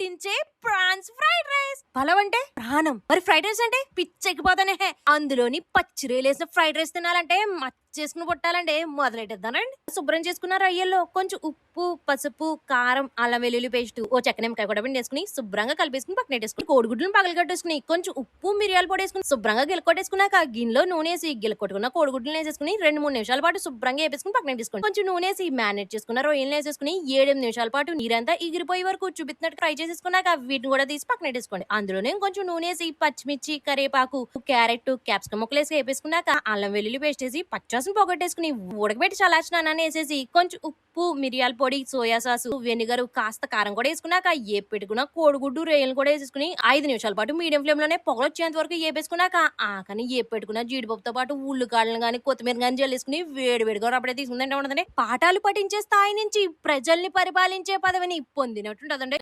పట్టించే prawns fried rice. Pulao అంటే ప్రాణం. మరి ఫ్రైడ్ రైస్ అంటే పిచ్చెక్కిపోతానే. అందులోని పచ్చిరేలేసిన ఫ్రైడ్ రైస్ తినాలంటే చేసుకుని కొట్టాలంటే మొదలెట్టేద్దానండి. శుభ్రం చేసుకున్న రొయ్యల్లో కొంచెం ఉప్పు పసుపు కారం అల్లం వెల్లుల్లి పేస్ట్ ఓ చెక్క నిమ్మకాయ కూడా పిండేసుకుని శుభ్రంగా కలిపేసుకుని పక్కన పెట్టేసుకుని కోడిగుడ్లను పగలగట్టేసుకుని కొంచెం ఉప్పు మిరియాలు పొడి వేసుకుని శుభ్రంగా గిలకొట్టేసుకున్నాక గిన్నెలో నూనె వేసి గిలకొట్టుకున్న కోడిగుడ్లను వేసేసుకుని రెండు మూడు నిమిషాల పాటు శుభ్రంగా వేపేసుకుని పక్కన వేసుకుని కొంచెం నూనె వేసి మ్యారినేట్ చేసుకున్న రొయ్యలు వేసేసుకుని ఏడెనిమిది నిమిషాల పాటు నీరంతా ఎగిరిపోయే వరకు చూపిస్తున్నట్టు ఫ్రై చేసేసుకున్నాక వీటిని కూడా తీసి పక్కన పెట్టేసుకోండి. అందులోనే కొంచెం నూనె వేసి పచ్చిమిర్చి కరివేపాకు క్యారెట్ క్యాప్సికమ్ ముక్కలు వేసి వేపేసుకున్నాక అల్లం వెల్లుల్లి పేస్ట్ వేసి పచ్చ పచ్చాసం పొగట్టేసుకుని ఉడకబెట్టి చల్లార్చినానని వేసేసి కొంచెం ఉప్పు మిరియాల పొడి సోయా సాస్ వెనిగర్ కాస్త కారం కూడా వేసుకున్నాక ఏ పెట్టుకున్న కోడిగుడ్డు రేయలు కూడా వేసేసుకుని ఐదు నిమిషాల పాటు మీడియం ఫ్లేమ్లోనే పొగలొచ్చేంత వరకు ఏపేసుకున్నాక ఆకని ఏ పెట్టుకున్న జీడిపప్పుతో పాటు ఉల్లికాడలను కానీ కొత్తిమీర కానీ జల్లేసుకుని వేడివేడిగా అప్పుడే తీసుకుందంటే ఉండదండి. పాఠాలు పఠించే స్థాయి నుంచి ప్రజల్ని పరిపాలించే పదవిని పొందినట్టుంటదండి